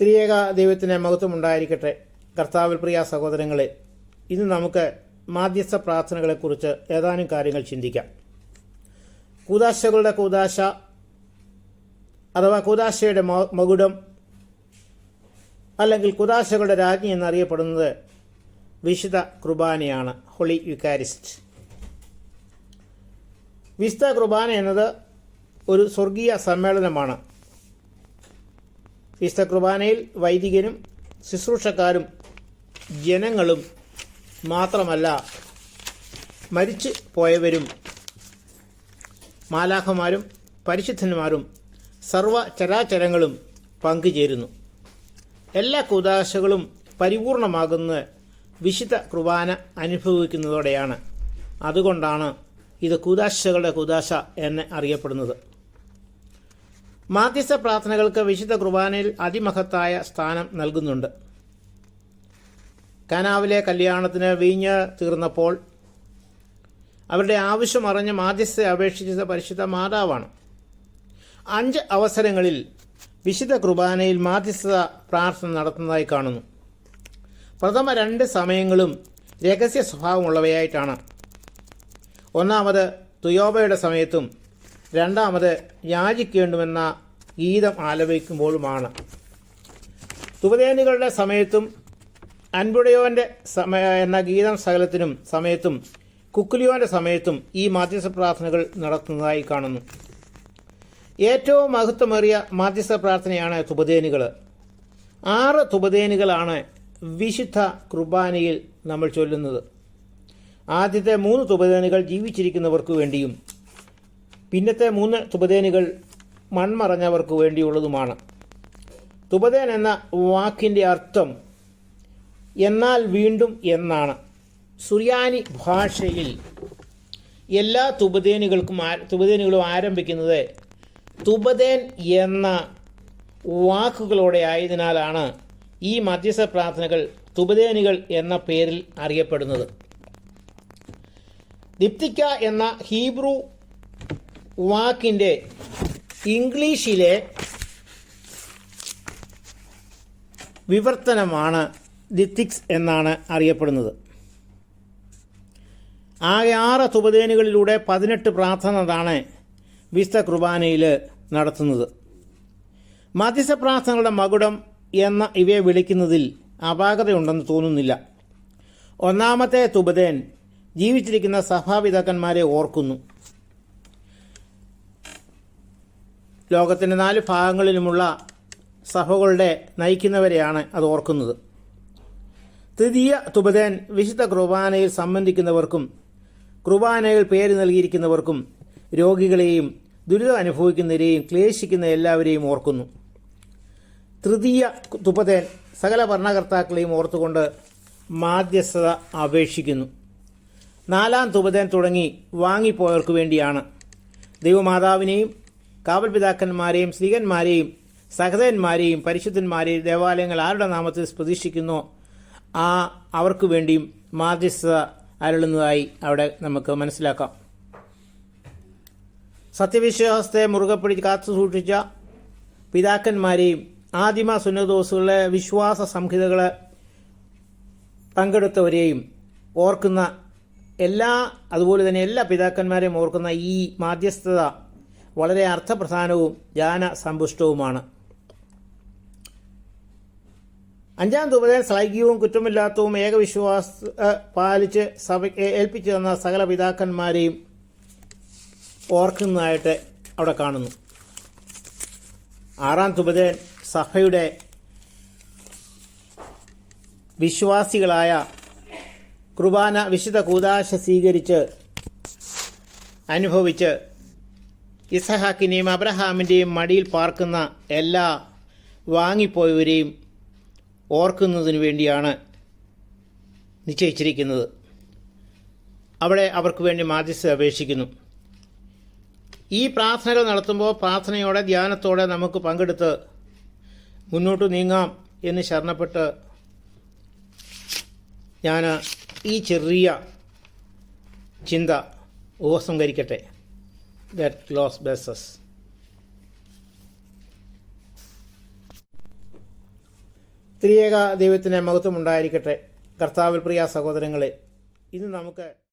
ത്രിയേക ദൈവത്തിന് മഹത്വം ഉണ്ടായിരിക്കട്ടെ കർത്താവിൽ പ്രിയ സഹോദരങ്ങളെ ഇന്ന് നമുക്ക് മാധ്യസ്ഥ പ്രാർത്ഥനകളെക്കുറിച്ച് ഏതാനും കാര്യങ്ങൾ ചിന്തിക്കാം. കൂതാശകളുടെ കൂതാശ അഥവാ കൂതാശയുടെ മകുടം അല്ലെങ്കിൽ കുതാശകളുടെ രാജ്ഞി എന്നറിയപ്പെടുന്നത് വിശുദ്ധ കുർബാനയാണ് ഹോളി യുക്കാരിസ്റ്റ്. വിശുദ്ധ കുർബാന എന്നത് ഒരു സ്വർഗീയ സമ്മേളനമാണ്. വിശുദ്ധ കുർബാനയിൽ വൈദികനും ശുശ്രൂഷക്കാരും ജനങ്ങളും മാത്രമല്ല മരിച്ചു പോയവരും മാലാഖമാരും പരിശുദ്ധന്മാരും സർവ ചരാചരങ്ങളും പങ്കുചേരുന്നു. എല്ലാ കൂതാശകളും പരിപൂർണമാകുന്ന വിശുദ്ധ കുർബാന അനുഭവിക്കുന്നതോടെയാണ്. അതുകൊണ്ടാണ് ഇത് കൂതാശകളുടെ കൂതാശ എന്ന് അറിയപ്പെടുന്നത്. മാധ്യസ്ഥ പ്രാർത്ഥനകൾക്ക് വിശുദ്ധ കുർബാനയിൽ അതിമഹത്തായ സ്ഥാനം നൽകുന്നുണ്ട്. കനാവിലെ കല്യാണത്തിന് വീഞ്ഞ് തീർന്നപ്പോൾ അവരുടെ ആവശ്യം അറിഞ്ഞ് മാധ്യസ്ഥ അപേക്ഷിച്ചത് പരിശുദ്ധ മാതാവാണ്. അഞ്ച് അവസരങ്ങളിൽ വിശുദ്ധ കുർബാനയിൽ മാധ്യസ്ഥ പ്രാർത്ഥന നടത്തുന്നതായി കാണുന്നു. പ്രഥമ രണ്ട് സമയങ്ങളും രഹസ്യ സ്വഭാവമുള്ളവയായിട്ടാണ്. ഒന്നാമത് തുയോബയുടെ സമയത്തും രണ്ടാമത് യാചിക്കേണ്ടുമെന്ന ഗീതം ആലപിക്കുമ്പോഴുമാണ് തുവതേനികളുടെ സമയത്തും അൻപുടയോന്റെ സമയ എന്ന ഗീതം സകലത്തിനും സമയത്തും കുക്കുലിയോന്റെ സമയത്തും ഈ മാധ്യസ്ഥ പ്രാർത്ഥനകൾ നടത്തുന്നതായി കാണുന്നു. ഏറ്റവും മഹത്വമേറിയ മാധ്യസ്ഥ പ്രാർത്ഥനയാണ് തുപതേനികൾ. ആറ് തുപതേനികളാണ് വിശുദ്ധ കുർബാനയിൽ നമ്മൾ ചൊല്ലുന്നത്. ആദ്യത്തെ മൂന്ന് തുപതേനികൾ ജീവിച്ചിരിക്കുന്നവർക്ക് വേണ്ടിയും പിന്നത്തെ മൂന്ന് തുപദേനുകൾ മൺമറഞ്ഞവർക്ക് വേണ്ടിയുള്ളതുമാണ്. തുപതേൻ എന്ന വാക്കിന്റെ അർത്ഥം എന്നാൽ വീണ്ടും എന്നാണ്. സുറിയാനി ഭാഷയിൽ എല്ലാ തുപതേനുകൾക്കും തുപതേനുകളും ആരംഭിക്കുന്നത് തുപതേൻ എന്ന വാക്കുകളോടെ ആയതിനാലാണ് ഈ മധ്യസ്ഥ പ്രാർത്ഥനകൾ തുപതേനുകൾ എന്ന പേരിൽ അറിയപ്പെടുന്നത്. ദിപ്തിക്ക എന്ന ഹീബ്രു വാക്കിന്റെ ഇംഗ്ലീഷിലെ വിവർത്തനമാണ് ദിത്തിക്സ് എന്നാണ് അറിയപ്പെടുന്നത്. ആകെ ആറ് തുപതേനുകളിലൂടെ പതിനെട്ട് പ്രാർത്ഥനകളാണ് വിശുദ്ധ കുർബാനയിൽ നടത്തുന്നത്. മധ്യസ്ഥ പ്രാർത്ഥനകളുടെ മകുടം എന്ന ഇവയെ വിളിക്കുന്നതിൽ അപാകതയുണ്ടെന്ന് തോന്നുന്നില്ല. ഒന്നാമത്തെ തുപതേൻ ജീവിച്ചിരിക്കുന്ന സഭാപിതാക്കന്മാരെ ഓർക്കുന്നു. ലോകത്തിന്റെ നാല് ഭാഗങ്ങളിലുമുള്ള സഭകളുടെ നയിക്കുന്നവരെയാണ് അത് ഓർക്കുന്നത്. തൃതീയ തുപതേൻ വിശുദ്ധ കുർബാനയിൽ സംബന്ധിക്കുന്നവർക്കും കുർബാനയിൽ പേര് നൽകിയിരിക്കുന്നവർക്കും രോഗികളെയും ദുരിതം അനുഭവിക്കുന്നവരെയും ക്ലേശിക്കുന്ന എല്ലാവരെയും ഓർക്കുന്നു. തൃതീയ തുപതേൻ സകല ഭരണകർത്താക്കളെയും ഓർത്തുകൊണ്ട് മാധ്യസ്ഥത അപേക്ഷിക്കുന്നു. നാലാം തുപതേൻ തുടങ്ങി വാങ്ങിപ്പോയവർക്ക് വേണ്ടിയാണ്. ദൈവമാതാവിനെയും കാവൽ പിതാക്കന്മാരെയും സ്ത്രീകന്മാരെയും സഹതന്മാരെയും പരിശുദ്ധന്മാരെയും ദേവാലയങ്ങൾ ആരുടെ നാമത്തിൽ പ്രതീക്ഷിക്കുന്നു ആ അവർക്ക് വേണ്ടിയും മാധ്യസ്ഥത അരുളുന്നതായി അവിടെ നമുക്ക് മനസ്സിലാക്കാം. സത്യവിശ്വാസത്തെ മുറുകെ പിടിച്ച് കാത്തു സൂക്ഷിച്ച പിതാക്കന്മാരെയും ആദിമ സുന്നദോസുകളെ വിശ്വാസ സംഹിതകളെ പങ്കെടുത്തവരെയും ഓർക്കുന്ന എല്ലാ അതുപോലെ തന്നെ എല്ലാ പിതാക്കന്മാരെയും ഓർക്കുന്ന ഈ മാധ്യസ്ഥത വളരെ അർത്ഥപ്രധാനവും ജ്ഞാന സമ്പുഷ്ടവുമാണ് അഞ്ചാം തുപതൻ ശ്ലൈകികവും കുറ്റമില്ലാത്തവും ഏകവിശ്വാസ പാലിച്ച് സഭ ഏൽപ്പിച്ചു തന്ന സകല പിതാക്കന്മാരെയും ഓർക്കുന്നതായിട്ട് അവിടെ കാണുന്നു. ആറാം തുപതൻ സഭയുടെ വിശ്വാസികളായ കുർബാന വിശുദ്ധ കൂതാശ സ്വീകരിച്ച് അനുഭവിച്ച് ഇസഹാക്കിനെയും അബ്രഹാമിന്റെയും മടിയിൽ പാർക്കുന്ന എല്ലാ വാങ്ങിപ്പോയവരെയും ഓർക്കുന്നതിന് വേണ്ടിയാണ് നിശ്ചയിച്ചിരിക്കുന്നത്. അവിടെ അവർക്ക് വേണ്ടി മാധ്യസ്ഥ അപേക്ഷിക്കുന്നു. ഈ പ്രാർത്ഥനകൾ നടത്തുമ്പോൾ പ്രാർത്ഥനയോടെ ധ്യാനത്തോടെ നമുക്ക് പങ്കെടുത്ത് മുന്നോട്ട് നീങ്ങാം എന്ന് ശരണപ്പെട്ട് ഞാൻ ഈ ചെറിയ ചിന്ത ഉപസംഹരിക്കട്ടെ. That gloss basis. ത്രിയേക ദൈവത്തിന് മഹത്വം ഉണ്ടായിരിക്കട്ടെ കർത്താവിൽ പ്രിയ സഹോദരങ്ങളെ ഇന്ന് നമുക്ക്